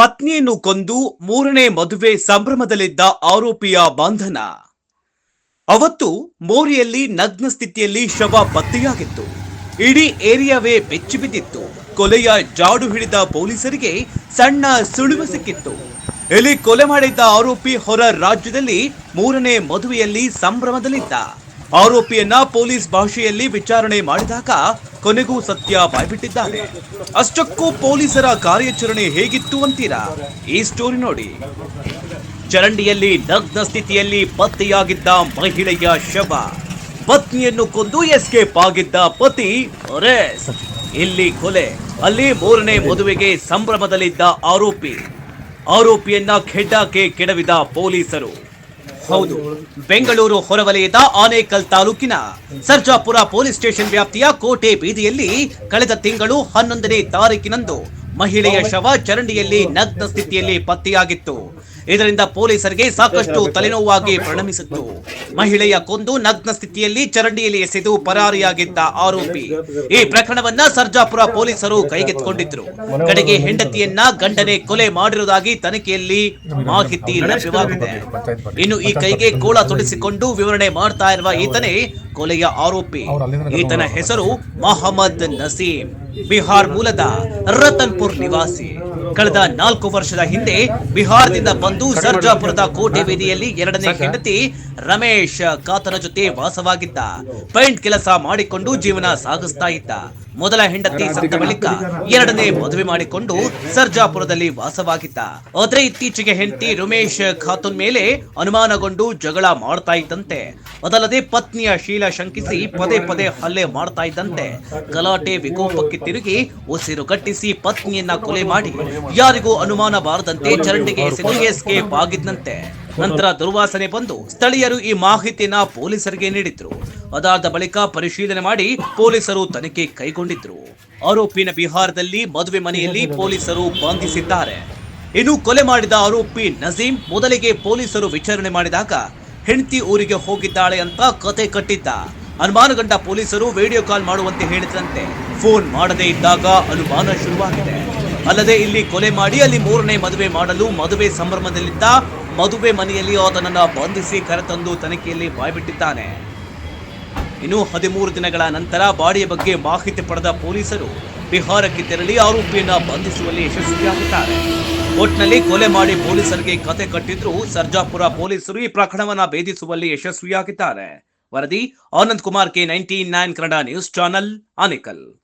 ಪತ್ನಿಯನ್ನು ಕೊಂದು ಮೂರನೇ ಮದುವೆ ಸಂಭ್ರಮದಲ್ಲಿದ್ದ ಆರೋಪಿಯ ಬಂಧನ. ಅವತ್ತು ಮೋರಿಯಲ್ಲಿ ನಗ್ನ ಸ್ಥಿತಿಯಲ್ಲಿ ಶವ ಪತ್ತೆಯಾಗಿತ್ತು. ಇಡೀ ಏರಿಯಾವೇ ಬೆಚ್ಚಿ ಬಿದ್ದಿತ್ತು. ಕೊಲೆಯ ಜಾಡು ಹಿಡಿದ ಪೊಲೀಸರಿಗೆ ಸಣ್ಣ ಸುಳಿವು ಸಿಕ್ಕಿತ್ತು. ಇಲ್ಲಿ ಕೊಲೆ ಮಾಡಿದ್ದ ಆರೋಪಿ ಹೊರ ರಾಜ್ಯದಲ್ಲಿ ಮೂರನೇ ಮದುವೆಯಲ್ಲಿ ಸಂಭ್ರಮದಲ್ಲಿದ್ದ. ಆರೋಪಿಯನ್ನ ಪೊಲೀಸ್ ಭಾಷೆಯಲ್ಲಿ ವಿಚಾರಣೆ ಮಾಡಿದಾಗ ಕೊನೆಗೂ ಸತ್ಯ ಬಾಯ್ಬಿಟ್ಟಿದ್ದಾನೆ ಅಷ್ಟಕ್ಕೂ ಪೊಲೀಸರ ಕಾರ್ಯಾಚರಣೆ ಹೇಗಿತ್ತು ಅಂತೀರಾ? ಈ ಸ್ಟೋರಿ ನೋಡಿ. ಚರಂಡಿಯಲ್ಲಿ ನಗ್ನ ಸ್ಥಿತಿಯಲ್ಲಿ ಪತ್ತೆಯಾಗಿದ್ದ ಮಹಿಳೆಯ ಶವ. ಪತ್ನಿಯನ್ನು ಕೊಂದು ಎಸ್ಕೇಪ್ ಆಗಿದ್ದ ಪತಿ ಅರೆಸ್ಟ್ ಇಲ್ಲಿ ಕೊಲೆ. ಅಲ್ಲಿ ಮೂರನೇ ಮದುವೆಗೆ ಸಂಭ್ರಮದಲ್ಲಿದ್ದ ಆರೋಪಿ. ಆರೋಪಿಯನ್ನ ಖೆಡ್ಡಾಕೆ ಕೆಡವಿದ ಪೊಲೀಸರು. ಹೌದು. ಬೆಂಗಳೂರು ಹೊರವಲಯದ ಆನೇಕಲ್ ತಾಲೂಕಿನ ಸರ್ಜಾಪುರ ಪೊಲೀಸ್ ಸ್ಟೇಷನ್ ವ್ಯಾಪ್ತಿಯ ಕೋಟೆ ಬೀದಿಯಲ್ಲಿ ಕಳೆದ ತಿಂಗಳು ಹನ್ನೊಂದನೇ ತಾರೀಕಿನಂದು ಮಹಿಳೆಯ ಶವ ಚರಂಡಿಯಲ್ಲಿ ನಗ್ನ ಸ್ಥಿತಿಯಲ್ಲಿ ಪತ್ತೆಯಾಗಿತ್ತು. ಇದರಿಂದ ಪೊಲೀಸರಿಗೆ ಸಾಕಷ್ಟು ತಲೆನೋವಾಗಿ ಪರಿಣಮಿಸಿತ್ತು. ಮಹಿಳೆಯ ಕೊಂದು ನಗ್ನ ಸ್ಥಿತಿಯಲ್ಲಿ ಚರಂಡಿಯಲ್ಲಿ ಎಸೆದು ಪರಾರಿಯಾಗಿದ್ದ ಆರೋಪಿ. ಈ ಪ್ರಕರಣವನ್ನ ಸರ್ಜಾಪುರ ಪೊಲೀಸರು ಕೈಗೆತ್ತಿಕೊಂಡಿದ್ರು. ಕಡೆಗೆ ಹೆಂಡತಿಯನ್ನ ಗಂಡನೆ ಕೊಲೆ ಮಾಡಿರುವುದಾಗಿ ತನಿಖೆಯಲ್ಲಿ ಮಾಹಿತಿ ಲಭ್ಯವಾಗಿದೆ. ಇನ್ನು ಈ ಕೈಗೆ ಕೋಳ ತೊಡಿಸಿಕೊಂಡು ವಿವರಣೆ ಮಾಡ್ತಾ ಇರುವ ಈತನೇ ಕೊಲೆಯ ಆರೋಪಿ. ಈತನ ಹೆಸರು ಮೊಹಮ್ಮದ್ ನಸೀಂ ಬಿಹಾರ್ ಮೂಲದ ರತನ್ಪುರ್ ನಿವಾಸಿ. ಕಳೆದ ನಾಲ್ಕು ವರ್ಷದ ಹಿಂದೆ ಬಿಹಾರದಿಂದ ಬಂದು ಸರ್ಜಾಪುರದ ಕೋಟೆ ಬೀದಿಯಲ್ಲಿ ಎರಡನೇ ಹೆಂಡತಿ ರಮೇಶ್ ಕಾತನ ಜೊತೆ ವಾಸವಾಗಿದ್ದ. ಪೈಂಟ್ ಕೆಲಸ ಮಾಡಿಕೊಂಡು ಜೀವನ ಸಾಗಿಸ್ತಾ ಇದ್ದ. ಮೊದಲ ಹೆಂಡತಿ ಸತ್ತ ಬಳಿಕ ಎರಡನೇ ಮದುವೆ ಮಾಡಿಕೊಂಡು ಸರ್ಜಾಪುರದಲ್ಲಿ ವಾಸವಾಗಿದ್ದ. ಆದ್ರೆ ಇತ್ತೀಚೆಗೆ ಹೆಂಡತಿ ರಮೇಶ್ ಖಾತೂನ್ ಮೇಲೆ ಅನುಮಾನಗೊಂಡು ಜಗಳ ಮಾಡ್ತಾ ಇದ್ದಂತೆ. ಅದಲ್ಲದೆ ಪತ್ನಿಯ ಶೀಲ ಶಂಕಿಸಿ ಪದೇ ಪದೇ ಹಲ್ಲೆ ಮಾಡ್ತಾ ಇದ್ದಂತೆ. ಗಲಾಟೆ ವಿಕೋಪಕ್ಕೆ ತಿರುಗಿ ಉಸಿರು ಕಟ್ಟಿಸಿ ಪತ್ನಿಯನ್ನ ಕೊಲೆ ಮಾಡಿ ಯಾರಿಗೂ ಅನುಮಾನ ಬಾರದಂತೆ ಚರಂಡಿಗೆ ಎಸೆದು ಎಸ್ಕೇಪ್ ಆಗಿದ್ದಂತೆ ನಂತರ ದುರ್ವಾಸನೆ ಬಂದು ಸ್ಥಳೀಯರು ಈ ಮಾಹಿತಿಯನ್ನ ಪೊಲೀಸರಿಗೆ ನೀಡಿದ್ರು. ಅದಾದ ಬಳಿಕ ಪರಿಶೀಲನೆ ಮಾಡಿ ಪೊಲೀಸರು ತನಿಖೆ ಕೈಗೊಂಡಿದ್ರು. ಆರೋಪಿನ ಬಿಹಾರದಲ್ಲಿ ಮದುವೆ ಮನೆಯಲ್ಲಿ ಪೊಲೀಸರು ಬಂಧಿಸಿದ್ದಾರೆ. ಇನ್ನು ಕೊಲೆ ಮಾಡಿದ ಆರೋಪಿ ನಜೀಂ ಮೊದಲಿಗೆ ಪೊಲೀಸರು ವಿಚಾರಣೆ ಮಾಡಿದಾಗ ಹೆಂಡತಿ ಊರಿಗೆ ಹೋಗಿದ್ದಾಳೆ ಅಂತ ಕತೆ ಕಟ್ಟಿದ್ದ. ಅನುಮಾನಗೊಂಡ ಪೊಲೀಸರು ವಿಡಿಯೋ ಕಾಲ್ ಮಾಡುವಂತೆ ಹೇಳಿದ್ರಂತೆ. ಫೋನ್ ಮಾಡದೇ ಇದ್ದಾಗ ಅನುಮಾನ ಶುರುವಾಗಿದೆ. ಅಲ್ಲದೆ ಇಲ್ಲಿ ಕೊಲೆ ಮಾಡಿ ಅಲ್ಲಿ ಮೂರನೇ ಮದುವೆ ಮಾಡಲು ಮದುವೆ ಸಂಭ್ರಮದಲ್ಲಿದ್ದ ಮದುವೆ ಮನೆಯಲ್ಲಿ ಆತನನ್ನ ಬಂಧಿಸಿ ಕರೆತಂದು ತನಿಖೆಯಲ್ಲಿ ಬಾಯ್ಬಿಟ್ಟಿದ್ದಾನೆ. ಇನ್ನು ಹದಿಮೂರು ದಿನಗಳ ನಂತರ ಬಾಡಿಯ ಬಗ್ಗೆ ಮಾಹಿತಿ ಪಡೆದ ಪೊಲೀಸರು ಬಿಹಾರಕ್ಕೆ ತೆರಳಿ ಆರೋಪಿಯನ್ನು ಬಂಧಿಸುವಲ್ಲಿ ಯಶಸ್ವಿಯಾಗಿದ್ದಾರೆ. ಒಟ್ನಲ್ಲಿ ಕೊಲೆ ಮಾಡಿ ಪೊಲೀಸರಿಗೆ ಕತೆ ಕಟ್ಟಿದ್ರು ಸರ್ಜಾಪುರ ಪೊಲೀಸರು ಈ ಪ್ರಕರಣವನ್ನು ಭೇದಿಸುವಲ್ಲಿ ಯಶಸ್ವಿಯಾಗಿದ್ದಾರೆ. ವರದಿ Anand Kumar K nineteen nine Kannada news channel, Anekal.